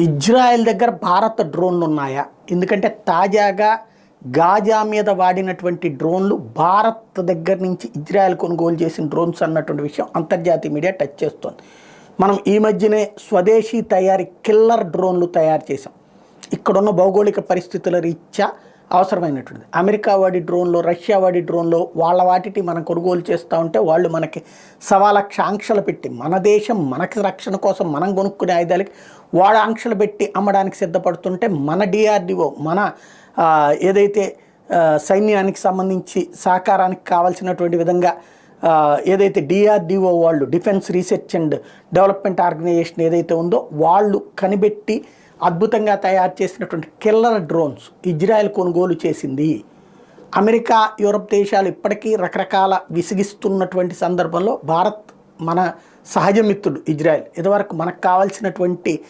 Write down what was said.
Israel దగ్గర భారత డ్రోన్లు ఉన్నాయా ఎందుకంటే తాజాగా గాజా మీద వాడినటువంటి డ్రోన్లు భారత్ దగ్గర నుంచి ఇజ్రాయెల్ కొనుగోలు చేసిన డ్రోన్స్ అన్నటువంటి విషయం అంతర్జాతీయ మీడియా టచ్ చేస్తోంది. మనం ఈ మధ్యనే స్వదేశీ తయారీ కిల్లర్ డ్రోన్లు తయారు చేసాం ఇక్కడున్న భౌగోళిక పరిస్థితుల రీత్యా అవసరమైనటువంటిది. అమెరికా వాడి డ్రోన్లో రష్యా వాడి డ్రోన్లో వాళ్ళ వాటిని మనం కొనుగోలు చేస్తూ ఉంటే వాళ్ళు మనకి సవాలక్ష ఆంక్షలు పెట్టి మన దేశం మనకి రక్షణ కోసం మనం కొనుక్కునే ఆయుధాలకి వాళ్ళ ఆంక్షలు పెట్టి అమ్మడానికి సిద్ధపడుతుంటే మన డిఆర్డిఓ మన ఏదైతే సైన్యానికి సంబంధించి సహకారానికి కావాల్సినటువంటి విధంగా ఏదైతే డిఆర్డిఓ వాళ్ళు defence research and development organisation ఏదైతే ఉందో వాళ్ళు కనిపెట్టి అద్భుతంగా తయారు చేసినటువంటి కిల్లర్ డ్రోన్స్ ఇజ్రాయెల్ కొనుగోలు చేసింది. అమెరికా యూరప్ దేశాలు ఇప్పటికీ రకరకాల విసిగిస్తున్నటువంటి సందర్భంలో భారత్ మన సహజ మిత్రుడు ఇజ్రాయెల్. ఇదివరకు మనకు కావాల్సినటువంటి